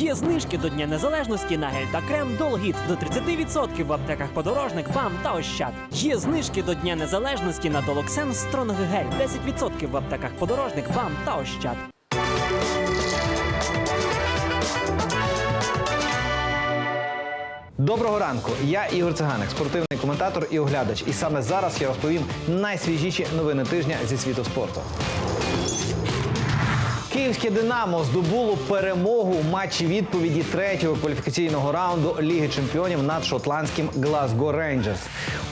Є знижки до Дня Незалежності на гель та крем Долгіт до 30% в аптеках подорожник, БАМ та Ощад. Є знижки до Дня Незалежності на Долоксен Стронг гель 10% в аптеках подорожник, БАМ та Ощад. Доброго ранку. Я Ігор Циганик, спортивний коментатор і оглядач. І саме зараз я розповім найсвіжіші новини тижня зі світу спорту. Київське Динамо здобуло перемогу у матчі відповіді третього кваліфікаційного раунду Ліги Чемпіонів над шотландським Глазго Рейнджерс.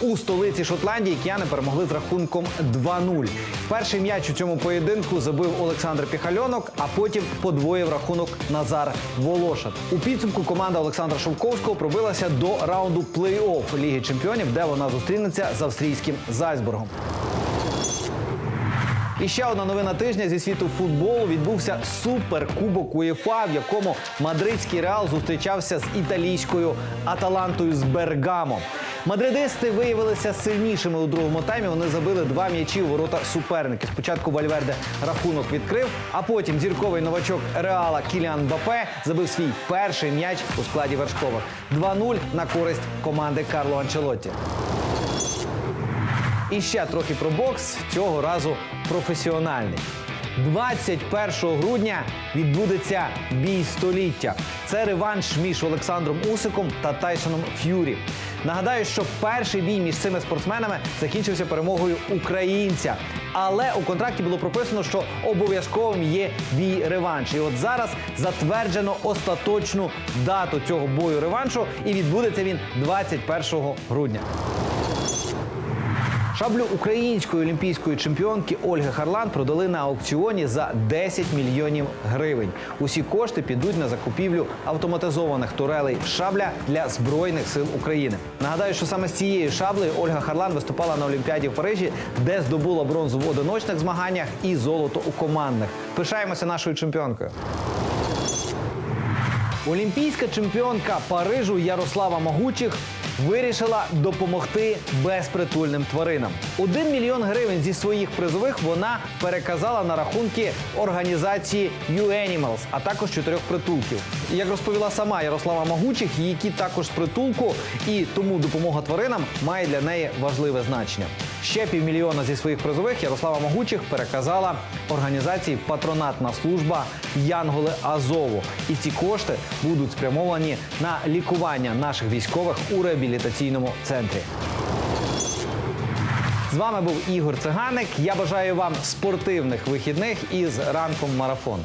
У столиці Шотландії кияни перемогли з рахунком 2-0. Перший м'яч у цьому поєдинку забив Олександр Піхальонок, а потім подвоїв рахунок Назар Волошин. У підсумку команда Олександра Шовковського пробилася до раунду плей-офф Ліги Чемпіонів, де вона зустрінеться з австрійським Зальцбургом. І ще одна новина тижня зі світу футболу відбувся суперкубок УЄФА, в якому мадридський реал зустрічався з італійською Аталантою з Бергамо. Мадридисти виявилися сильнішими у другому таймі. Вони забили два м'ячі у ворота суперників. Спочатку Вальверде рахунок відкрив, а потім зірковий новачок Реала Кіліан Бапе забив свій перший м'яч у складі вершкових. 2-0 на користь команди Карло Анчелотті. І ще трохи про бокс, цього разу професіональний. 21 грудня відбудеться бій століття. Це реванш між Олександром Усиком та Тайсоном Ф'юрі. Нагадаю, що перший бій між цими спортсменами закінчився перемогою українця. Але у контракті було прописано, що обов'язковим є бій реванш. І от зараз затверджено остаточну дату цього бою реваншу, і відбудеться він 21 грудня. Шаблю української олімпійської чемпіонки Ольги Харлан продали на аукціоні за 10 мільйонів гривень. Усі кошти підуть на закупівлю автоматизованих турелей шабля для збройних сил України. Нагадаю, що саме з цією шаблею Ольга Харлан виступала на Олімпіаді в Парижі, де здобула бронзу в одиночних змаганнях і золото у командних. Пишаємося нашою чемпіонкою. Олімпійська чемпіонка Парижу Ярослава Могучих вирішила допомогти безпритульним тваринам. Один мільйон гривень зі своїх призових вона переказала на рахунки організації U-Animals, а також чотирьох притулків. Як розповіла сама Ярослава Магучих, її кіт також з притулку, і тому допомога тваринам має для неї важливе значення. Ще півмільйона зі своїх призових Ярослава Могучих переказала організації Патронатна служба Янголи Азову. І ці кошти будуть спрямовані на лікування наших військових у реабілітаційному центрі. З вами був Ігор Циганик. Я бажаю вам спортивних вихідних із ранком марафон.